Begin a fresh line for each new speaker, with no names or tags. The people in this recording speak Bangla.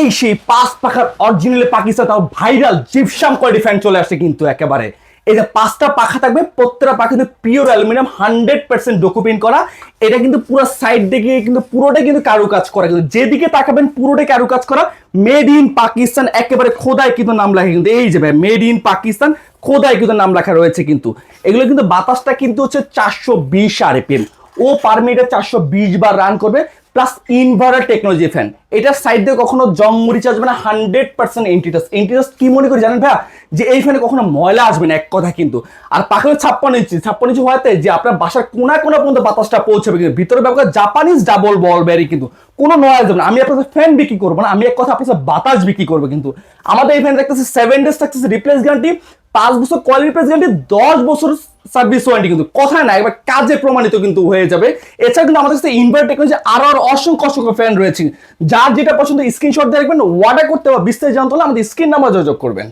এই সেই পাঁচ পাখার অরিজিনাল পাকিস্তান তাও ভাইরাল জিপসাম কোয়ালিটি ফ্যান চলে আসছে কিন্তু একেবারে। এই যে পাঁচটা পাখা থাকবে, প্রত্যেকটা পাখা কিন্তু pure aluminium hundred percent document করা। এটা কিন্তু পুরো সাইড দিকে কিন্তু পুরোটাই কিন্তু কারুকাজ করা। কিন্তু যেদিকে তাকাবেন, পুরোটাই কারুকাজ করা। মেড ইন পাকিস্তান একেবারে খোদায় কিন্তু নাম লেখা কিন্তু। এই যে ভাই মেড ইন পাকিস্তান খোদায় কিন্তু নাম লেখা রয়েছে কিন্তু। এগুলো কিন্তু বাতাসটা কিন্তু হচ্ছে চারশো বিশ আরপিএম ও পার মিনিটে চারশো বিশ বার রান করবে। প্লাস ইনভার্টার টেকনোলজি ফ্যান এটার সাইড দিয়ে কখনো জং মরিচ আসবে না হান্ড্রেড পার্সেন্ট এন্টিটাস এন্টিটাস কি মনে করি জানেন ভাইয়া? যে এই ফ্যানে কখনো ময়লা আসবে না, এক কথা কিন্তু। আর পাখা ছাপ্পান্ন ইঞ্চি ছাপ্পান্ন ইঞ্চি হওয়াতে যে আপনার বাসার কোনা কোনা পর্যন্ত বাতাসটা পৌঁছবে কিন্তু। ভিতরে ব্যবহার জাপানিজ ডাবল বল ব্যারি কিন্তু। কোনো নয়েজ হবে না। আমি আপনাদের ফ্যান বিক্রি করব না, আমি এক কথা আপনার বাতাস বিক্রি করব কিন্তু। আমাদের এই ফ্যান থাকতেছে সেভেন ডেজ থাকতেছে রিপ্লেস গ্যারান্টি পাঁচ বছর কোয়ালিটি রিপ্লেস গ্যারান্টি দশ বছর সার্ভিস ওয়ারেন্টি কিন্তু। কথা না, এবার কাজে প্রমাণিত কিন্তু হয়ে যাবে। এছাড়া কিন্তু আমাদের কাছে ইনভার্টার টেকনোলজি আরও আরও অসংখ্য অসংখ্য ফ্যান রয়েছে যার যেটা পছন্দ স্ক্রিনশট দিয়ে রাখবেন অর্ডার করতে বা বিস্তারিত জানতে হলে আমাদের স্ক্রিন নাম্বার যোগাযোগ করবেন।